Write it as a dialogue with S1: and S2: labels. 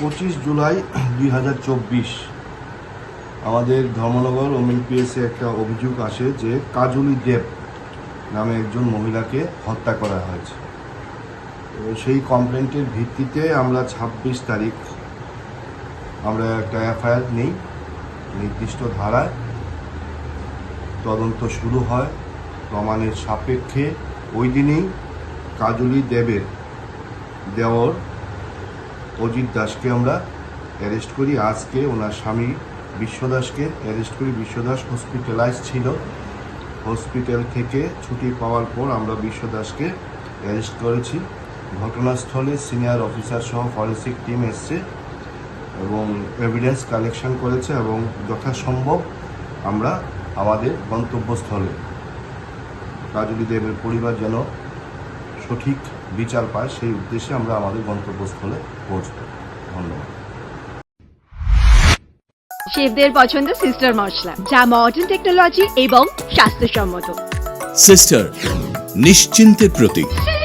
S1: পঁচিশ জুলাই দুই হাজার চব্বিশ। আমাদের ধর্মনগর ওমেন পিএসে একটা অভিযোগ আসে যে কাজলি দেব নামে একজন মহিলাকে হত্যা করা হয়েছে। সেই কমপ্লেন্টের ভিত্তিতে আমরা ছাব্বিশ তারিখ আমরা একটা এফআইআর নিই, নির্দিষ্ট ধারায়। তদন্ত শুরু হয় প্রমাণের সাপেক্ষে। ওই দিনেই কাজলি দেবের দেওর অজিত দাসকে আমরা অ্যারেস্ট করি। আজকে ওনার স্বামী বিশ্বদাসকে অ্যারেস্ট করি। বিশ্বদাস হসপিটালাইজ ছিল। হসপিটাল থেকে ছুটি পাওয়ার পর আমরা বিশ্বদাসকে অ্যারেস্ট করেছি। ঘটনাস্থলে সিনিয়র অফিসার সহ ফরেন্সিক টিম এসছে এবং এভিডেন্স কালেকশন করেছে এবং যথাসম্ভব আমরা আমাদের গন্তব্যস্থলে। কাজলি দেবের পরিবার যেন সঠিক বিচার পায় সেই উদ্দেশ্যে আমরা আমাদের গন্তব্যস্থলে পৌঁছব। ধন্যবাদ।
S2: শেফদের পছন্দ সিস্টার মশলা যা মডার্ন টেকনোলজি এবং স্বাস্থ্যসম্মত।
S3: সিস্টার নিশ্চিন্তের প্রতীক।